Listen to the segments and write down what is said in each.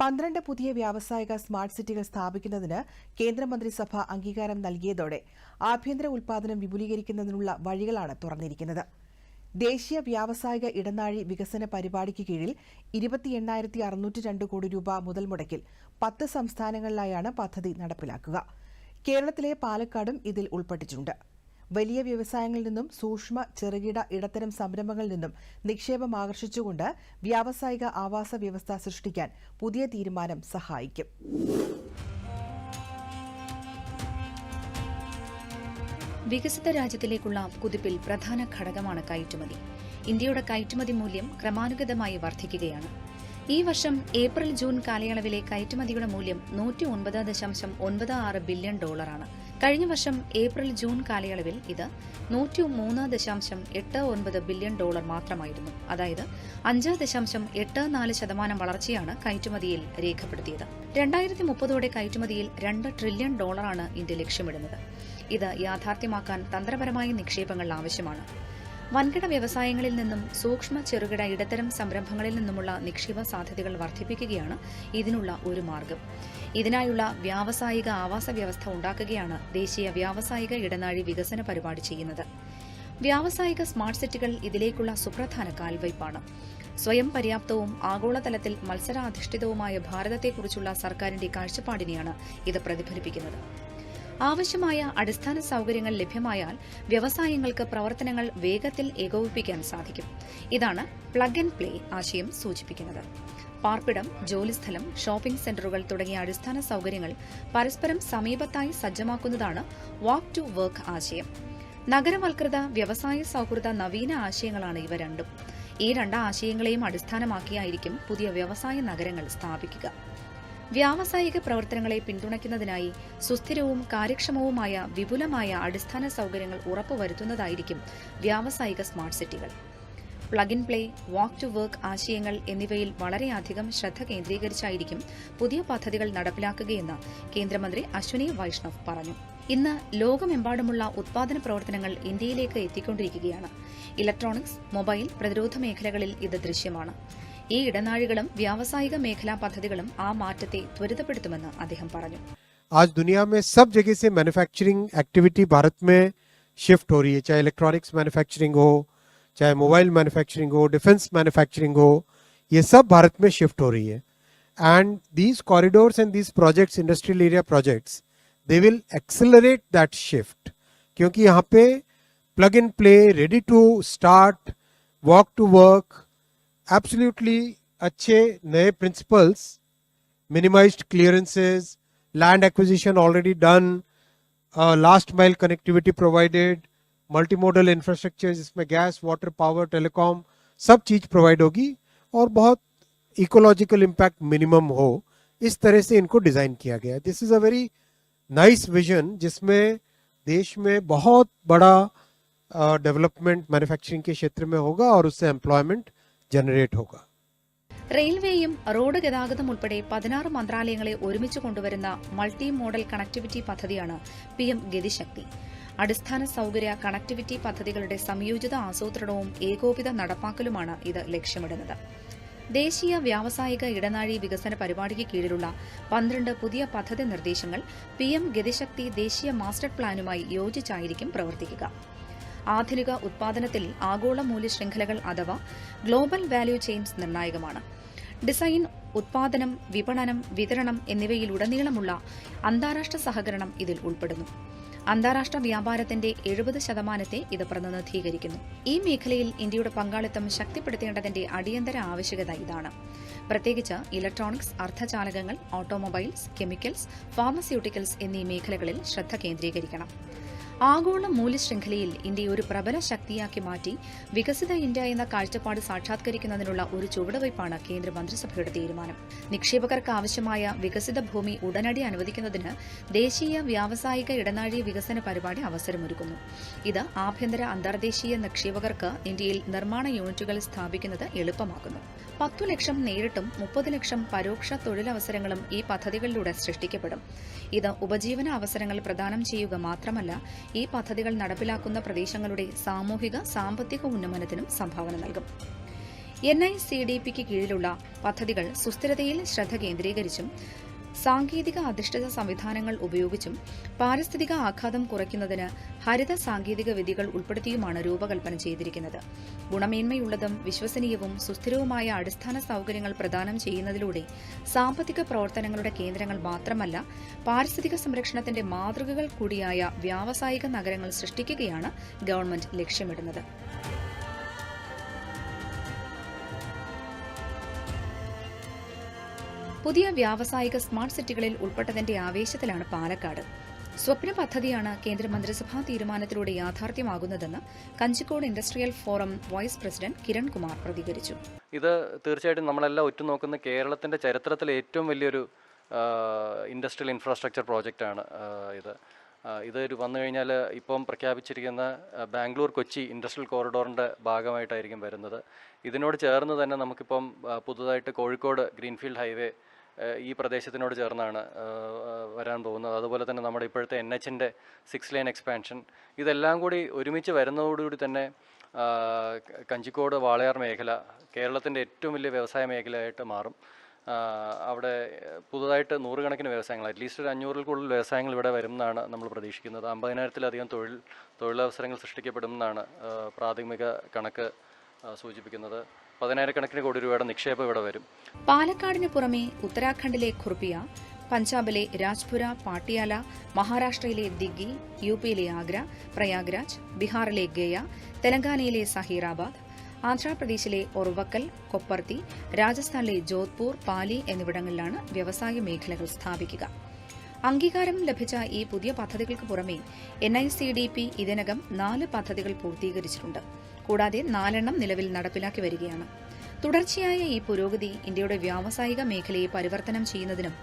പന്ത്രണ്ട് പുതിയ വ്യാവസായിക സ്മാർട്ട് സിറ്റികൾ സ്ഥാപിക്കുന്നതിന് കേന്ദ്രമന്ത്രിസഭ അംഗീകാരം നൽകിയതോടെ ആഭ്യന്തര ഉൽപാദനം വിപുലീകരിക്കുന്നതിനുള്ള വഴികളാണ് തുറന്നിരിക്കുന്നത്. ദേശീയ വ്യാവസായിക ഇടനാഴി വികസന പരിപാടിക്ക് കീഴിൽ ഇരുപത്തി എണ്ണായിരത്തി അറുന്നൂറ്റി രണ്ട് കോടി രൂപ മുതൽ മുടക്കിൽ പത്ത് സംസ്ഥാനങ്ങളിലായാണ് പദ്ധതി നടപ്പിലാക്കുക. കേരളത്തിലെ പാലക്കാടും ഇതിൽ ഉൾപ്പെട്ടിട്ടുണ്ട്. വലിയ വ്യവസായങ്ങളിൽ നിന്നും സൂക്ഷ്മ ചെറുകിട ഇടത്തരം സംരംഭങ്ങളിൽ നിന്നും നിക്ഷേപം ആകർഷിച്ചുകൊണ്ട് വ്യാവസായിക ആവാസ വ്യവസ്ഥ സൃഷ്ടിക്കാൻ പുതിയ തീരുമാനം സഹായിക്കും. വികസിത രാജ്യത്തിലേക്കുള്ള കുതിപ്പിൽ പ്രധാന ഘടകമാണ് കയറ്റുമതി. ഇന്ത്യയുടെ കയറ്റുമതി മൂല്യം ക്രമാനുഗതമായി വർദ്ധിക്കുകയാണ്. ഈ വർഷം ഏപ്രിൽ ജൂൺ കാലയളവിലെ കയറ്റുമതിയുടെ മൂല്യം നൂറ്റി ഒൻപത് ദശാംശം ഒൻപത് ആറ് ബില്യൺ ഡോളറാണ്. കഴിഞ്ഞ വർഷം ഏപ്രിൽ ജൂൺ കാലയളവിൽ ഇത് നൂറ്റി മൂന്ന് ദശാംശം എട്ട് ഒൻപത് ബില്യൺ ഡോളർ മാത്രമായിരുന്നു. അതായത് അഞ്ച് ദശാംശം എട്ട് നാല് ശതമാനം വളർച്ചയാണ് കയറ്റുമതിയിൽ രേഖപ്പെടുത്തിയത്. രണ്ടായിരത്തി മുപ്പതോടെ കയറ്റുമതിയിൽ രണ്ട് ട്രില്യൺ ഡോളറാണ് ഇന്ത്യ ലക്ഷ്യമിടുന്നത്. ഇത് യാഥാർത്ഥ്യമാക്കാൻ തന്ത്രപരമായ നിക്ഷേപങ്ങൾ ആവശ്യമാണ്. വൻകിട വ്യവസായങ്ങളിൽ നിന്നും സൂക്ഷ്മ ചെറുകിട ഇടത്തരം സംരംഭങ്ങളിൽ നിന്നുമുള്ള നിക്ഷേപ സാധ്യതകൾ വർദ്ധിപ്പിക്കുകയാണ് ഇതിനുള്ള ഒരു മാർഗം. ഇതിനായുള്ള വ്യാവസായിക ആവാസ വ്യവസ്ഥ ഉണ്ടാക്കുകയാണ് ദേശീയ വ്യാവസായിക ഇടനാഴി വികസന പരിപാടി ചെയ്യുന്നത്. വ്യാവസായിക സ്മാർട്ട് സിറ്റികൾ ഇതിലേക്കുള്ള സുപ്രധാന കാൽവയ്പാണ് സ്വയം പര്യാപ്തവും ആഗോളതലത്തിൽ മത്സരാധിഷ്ഠിതവുമായ ഭാരതത്തെക്കുറിച്ചുള്ള സർക്കാരിന്റെ കാഴ്ചപ്പാടിനെയാണ് ഇത് പ്രതിഫലിപ്പിക്കുന്നത്. ആവശ്യമായ അടിസ്ഥാന സൗകര്യങ്ങൾ ലഭ്യമായാൽ വ്യവസായങ്ങൾക്ക് പ്രവർത്തനങ്ങൾ വേഗത്തിൽ ഏകോപിപ്പിക്കാൻ സാധിക്കും. ഇതാണ് പ്ലഗ് ആൻഡ് പ്ലേ ആശയം സൂചിപ്പിക്കുന്നത്. പാർപ്പിടം ജോലിസ്ഥലം ഷോപ്പിംഗ് സെന്ററുകൾ തുടങ്ങിയ അടിസ്ഥാന സൗകര്യങ്ങൾ പരസ്പരം സമീപത്തായി സജ്ജമാക്കുന്നതാണ് വാക്ക് ടു വർക്ക് ആശയം. നഗരവൽകൃത വ്യവസായ സൌഹൃദ നവീന ആശയങ്ങളാണ് ഇവ രണ്ടും. ഈ രണ്ട് ആശയങ്ങളെയും അടിസ്ഥാനമാക്കിയായിരിക്കും പുതിയ വ്യവസായ നഗരങ്ങൾ സ്ഥാപിക്കുക. വ്യാവസായിക പ്രവർത്തനങ്ങളെ പിന്തുണയ്ക്കുന്നതിനായി സുസ്ഥിരവും കാര്യക്ഷമവുമായ വിപുലമായ അടിസ്ഥാന സൗകര്യങ്ങൾ ഉറപ്പുവരുത്തുന്നതായിരിക്കും വ്യാവസായിക smart സിറ്റികൾ. Plug in play walk to work ആശയങ്ങൾ എന്നിവയിൽ വളരെയധികം ശ്രദ്ധ കേന്ദ്രീകരിച്ചായിരിക്കും പുതിയ പദ്ധതികൾ നടപ്പിലാക്കുകയെന്ന് കേന്ദ്രമന്ത്രി അശ്വനി വൈഷ്ണവ് പറഞ്ഞു. ഇന്ന് ലോകമെമ്പാടുമുള്ള ഉത്പാദന പ്രവർത്തനങ്ങൾ ഇന്ത്യയിലേക്ക് എത്തിക്കൊണ്ടിരിക്കുകയാണ്. ഇലക്ട്രോണിക്സ് മൊബൈൽ പ്രതിരോധ മേഖലകളിൽ ഇത് ദൃശ്യമാണ്. ഈ ഇടനാഴികളും വ്യാവസായിക മേഖലാ പദ്ധതികളും ആ മാറ്റത്തെ ത്വരിതപ്പെടുത്തുമെന്ന് അദ്ദേഹം പറഞ്ഞു आज दुनिया में सब जगह से मैन्युफैक्चरिंग एक्टिविटी भारत में शिफ्ट हो रही है चाहे इलेक्ट्रॉनिक्स मैन्युफैक्चरिंग हो चाहे मोबाइल मैन्युफैक्चरिंग हो डिफेंस मैन्युफैक्चरिंग हो ये सब भारत में शिफ्ट हो रही है and these corridors and these projects industrial area projects they will accelerate that shift क्योंकि यहाँ पे plug in play ready to start walk to work absolutely अच्छे नए principles minimized clearances, land acquisition already done last mile connectivity provided multimodal infrastructure जिसमें gas water power telecom सब चीज़ provide होगी और बहुत इकोलॉजिकल इम्पैक्ट मिनिमम हो इस तरह से इनको डिज़ाइन किया गया this is a very nice vision जिसमें देश में बहुत बड़ा डेवलपमेंट मैन्युफैक्चरिंग के क्षेत्र में होगा और उससे एम्प्लॉयमेंट ജനറേറ്റ് होगा റെയിൽവേയും റോഡ് ഗതാഗതം ഉൾപ്പെടെ പതിനാറ് മന്ത്രാലയങ്ങളെ ഒരുമിച്ച് കൊണ്ടുവരുന്ന മൾട്ടി മോഡൽ കണക്ടിവിറ്റി പദ്ധതിയാണ് പി എം ഗതിശക്തി. അടിസ്ഥാന സൌകര്യ കണക്ടിവിറ്റി പദ്ധതികളുടെ സംയോജിത ആസൂത്രണവും ഏകോപിത നടപ്പാക്കലുമാണ് ഇത് ലക്ഷ്യമിടുന്നത്. ദേശീയ വ്യാവസായിക ഇടനാഴി വികസന പരിപാടിക്ക് കീഴിലുള്ള പന്ത്രണ്ട് പുതിയ പദ്ധതി നിർദ്ദേശങ്ങൾ പി എം ഗതിശക്തി ദേശീയ മാസ്റ്റർ പ്ലാനുമായി യോജിച്ചായിരിക്കും പ്രവർത്തിക്കുക. ആധുനിക ഉത്പാദനത്തിൽ ആഗോള മൂല്യ ശൃംഖലകൾ അഥവാ ഗ്ലോബൽ വാല്യൂ ചെയിൻസ് നിർണായകമാണ്. ഡിസൈൻ ഉത്പാദനം വിപണനം വിതരണം എന്നിവയിലുടനീളമുള്ള അന്താരാഷ്ട്ര സഹകരണം ഇതിൽ ഉൾപ്പെടുന്നു. അന്താരാഷ്ട്ര വ്യാപാരത്തിന്റെ എഴുപത് ശതമാനത്തെ ഇത് പ്രതിനിധീകരിക്കുന്നു. ഈ മേഖലയിൽ ഇന്ത്യയുടെ പങ്കാളിത്തം ശക്തിപ്പെടുത്തേണ്ടതിന്റെ അടിയന്തര ആവശ്യകത ഇതാണ്. പ്രത്യേകിച്ച് ഇലക്ട്രോണിക്സ് അർദ്ധചാലകങ്ങൾ ഓട്ടോമൊബൈൽസ് കെമിക്കൽസ് ഫാർമസ്യൂട്ടിക്കൽസ് എന്നീ മേഖലകളിൽ ശ്രദ്ധ കേന്ദ്രീകരിക്കണം. ആഗോള മൂല്യശൃംഖലയിൽ ഇന്ത്യയെ ഒരു പ്രബല ശക്തിയാക്കി മാറ്റി വികസിത ഇന്ത്യ എന്ന കാഴ്ചപ്പാട് സാക്ഷാത്കരിക്കുന്നതിനുള്ള ഒരു ചുവടുവയ്പാണ് കേന്ദ്ര മന്ത്രിസഭയുടെ തീരുമാനം. നിക്ഷേപകർക്ക് ആവശ്യമായ വികസിത ഭൂമി ഉടനടി അനുവദിക്കുന്നതിന് ദേശീയ വ്യാവസായിക ഇടനാഴി വികസന പരിപാടി അവസരമൊരുക്കുന്നു. ഇത് ആഭ്യന്തര അന്തർദേശീയ നിക്ഷേപകർക്ക് ഇന്ത്യയിൽ നിർമ്മാണ യൂണിറ്റുകൾ സ്ഥാപിക്കുന്നത് എളുപ്പമാക്കുന്നു. പത്തു ലക്ഷം നേരിട്ടും മുപ്പത് ലക്ഷം പരോക്ഷ തൊഴിലവസരങ്ങളും ഈ പദ്ധതികളിലൂടെ സൃഷ്ടിക്കപ്പെടും. ഇത് ഉപജീവന അവസരങ്ങൾ പ്രദാനം ചെയ്യുക മാത്രമല്ല ഈ പദ്ധതികൾ നടപ്പിലാക്കുന്ന പ്രദേശങ്ങളുടെ സാമൂഹിക സാമ്പത്തിക ഉന്നമനത്തിനും സംഭാവന നൽകും. എൻ ഐ സി ഡി പിക്ക് കീഴിലുള്ള പദ്ധതികൾ സുസ്ഥിരതയിൽ ശ്രദ്ധ കേന്ദ്രീകരിച്ചും സാങ്കേതിക അധിഷ്ഠിത സംവിധാനങ്ങൾ ഉപയോഗിച്ചും പാരിസ്ഥിതിക ആഘാതം കുറയ്ക്കുന്നതിന് ഹരിത സാങ്കേതിക വിധികൾ ഉൾപ്പെടുത്തിയുമാണ് രൂപകൽപ്പന ചെയ്തിരിക്കുന്നത്. ഗുണമേന്മയുള്ളതും വിശ്വസനീയവും സുസ്ഥിരവുമായ അടിസ്ഥാന സൌകര്യങ്ങൾ പ്രദാനം ചെയ്യുന്നതിലൂടെ സാമ്പത്തിക പ്രവർത്തനങ്ങളുടെ കേന്ദ്രങ്ങൾ മാത്രമല്ല പാരിസ്ഥിതിക സംരക്ഷണത്തിന്റെ മാതൃകകൾ കൂടിയായ വ്യാവസായിക നഗരങ്ങൾ സൃഷ്ടിക്കുകയാണ് ഗവൺമെന്റ് ലക്ഷ്യമിടുന്നത്. പുതിയ വ്യാവസായിക സ്മാർട്ട് സിറ്റികളിൽ ഉൾപ്പെട്ടതിന്റെ ആവേശത്തിലാണ് പാലക്കാട്. സ്വപ്ന പദ്ധതിയാണ് കേന്ദ്രമന്ത്രിസഭാ തീരുമാനത്തിലൂടെ യാഥാർത്ഥ്യമാകുന്നതെന്ന് Kanjikode industrial forum vice president Kirankumar പ്രതികരിച്ചു. ഇത് തീർച്ചയായിട്ടും നമ്മളെല്ലാം ഉറ്റുനോക്കുന്ന കേരളത്തിന്റെ ചരിത്രത്തിലെ ഏറ്റവും വലിയൊരു ഇൻഡസ്ട്രിയൽ ഇൻഫ്രാസ്ട്രക്ചർ പ്രോജക്റ്റ് ആണ് ഇത്. ഇത് ഒരു വന്നു കഴിഞ്ഞാൽ ഇപ്പം പ്രഖ്യാപിച്ചിരിക്കുന്ന ബാംഗ്ലൂർ കൊച്ചി ഇൻഡസ്ട്രിയൽ കോറിഡോറിന്റെ ഭാഗമായിട്ടായിരിക്കും വരുന്നത്. ഇതിനോട് ചേർന്ന് തന്നെ നമുക്കിപ്പം പുതുതായിട്ട് കോഴിക്കോട് ഗ്രീൻഫീൽഡ് ഹൈവേ ഈ പ്രദേശത്തിനോട് ചേർന്നാണ് വരാൻ പോകുന്നത്. അതുപോലെ തന്നെ നമ്മുടെ ഇപ്പോഴത്തെ എൻ എച്ചിന്റെ സിക്സ് ലൈൻ എക്സ്പാൻഷൻ ഇതെല്ലാം കൂടി ഒരുമിച്ച് വരുന്നതോടുകൂടി തന്നെ കഞ്ചിക്കോട് വാളയാർ മേഖല കേരളത്തിന്റെ ഏറ്റവും വലിയ വ്യവസായ മേഖലയായിട്ട് മാറും. അവിടെ പുതുതായിട്ട് നൂറുകണക്കിന് വ്യവസായങ്ങൾ അറ്റ്ലീസ്റ്റ് ഒരു അഞ്ഞൂറിൽ കൂടുതൽ വ്യവസായങ്ങൾ ഇവിടെ വരുമെന്നാണ് നമ്മൾ പ്രതീക്ഷിക്കുന്നത്. അമ്പതിനായിരത്തിലധികം തൊഴിൽ തൊഴിലവസരങ്ങൾ സൃഷ്ടിക്കപ്പെടുമെന്നാണ് പ്രാഥമിക കണക്ക് സൂചിപ്പിക്കുന്നത്. പതിനായിരക്കണക്കിന് കോടി രൂപയുടെ നിക്ഷേപം ഇവിടെ വരും. പാലക്കാടിന് പുറമെ ഉത്തരാഖണ്ഡിലെ ഖുർപിയ പഞ്ചാബിലെ രാജ്പുര പാട്ടിയാല മഹാരാഷ്ട്രയിലെ ദിഗ്ഗി യു പിയിലെ ആഗ്ര പ്രയാഗ്രാജ് ബീഹാറിലെ ഗയ തെലങ്കാനയിലെ സഹീറാബാദ് ആന്ധ്രാപ്രദേശിലെ ഒർവക്കൽ കൊപ്പർത്തി രാജസ്ഥാനിലെ ജോധ്പൂർ പാലി എന്നിവിടങ്ങളിലാണ് വ്യവസായ മേഖലകൾ സ്ഥാപിക്കുക. അംഗീകാരം ലഭിച്ച ഈ പുതിയ പദ്ധതികൾക്ക് പുറമെ എൻഐസിഡിപി ഇതിനകം നാല് പദ്ധതികൾ പൂർത്തീകരിച്ചിട്ടുണ്ട്. കൂടാതെ നാലെണ്ണം നിലവിൽ നടപ്പിലാക്കി വരികയാണ്. തുടർച്ചയായ ഈ പുരോഗതി ഇന്ത്യയുടെ വ്യാവസായിക മേഖലയെ പരിവർത്തനം ചെയ്യുന്നതിനും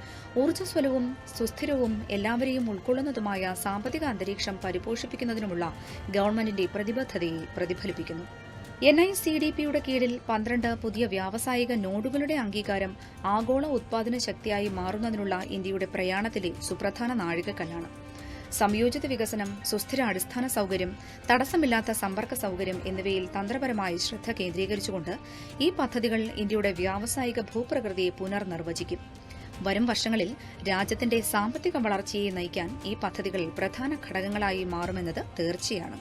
ഊർജസ്വലവും സുസ്ഥിരവും എല്ലാവരെയും ഉൾക്കൊള്ളുന്നതുമായ സാമ്പത്തിക അന്തരീക്ഷം പരിപോഷിപ്പിക്കുന്നതിനുമുള്ള ഗവൺമെന്റിന്റെ പ്രതിബദ്ധതയെ പ്രതിഫലിപ്പിക്കുന്നു. എൻ ഐ സി ഡി പിയുടെ കീഴിൽ പന്ത്രണ്ട് പുതിയ വ്യാവസായിക നോഡുകളുടെ അംഗീകാരം ആഗോള ഉത്പാദന ശക്തിയായി മാറുന്നതിനുള്ള ഇന്ത്യയുടെ പ്രയാണത്തിലെ സുപ്രധാന നാഴികക്കല്ലാണ്. സംയോജിത വികസനം സുസ്ഥിര അടിസ്ഥാന സൌകര്യം തടസ്സമില്ലാത്ത സമ്പർക്ക സൌകര്യം എന്നിവയിൽ തന്ത്രപരമായി ശ്രദ്ധ കേന്ദ്രീകരിച്ചുകൊണ്ട് ഈ പദ്ധതികൾ ഇന്ത്യയുടെ വ്യാവസായിക ഭൂപ്രകൃതിയെ പുനർനിർവചിക്കും. വരും വർഷങ്ങളിൽ രാജ്യത്തിന്റെ സാമ്പത്തിക വളർച്ചയെ നയിക്കാൻ ഈ പദ്ധതികൾ പ്രധാന ഘടകങ്ങളായി മാറുമെന്നത് തീർച്ചയാണ്.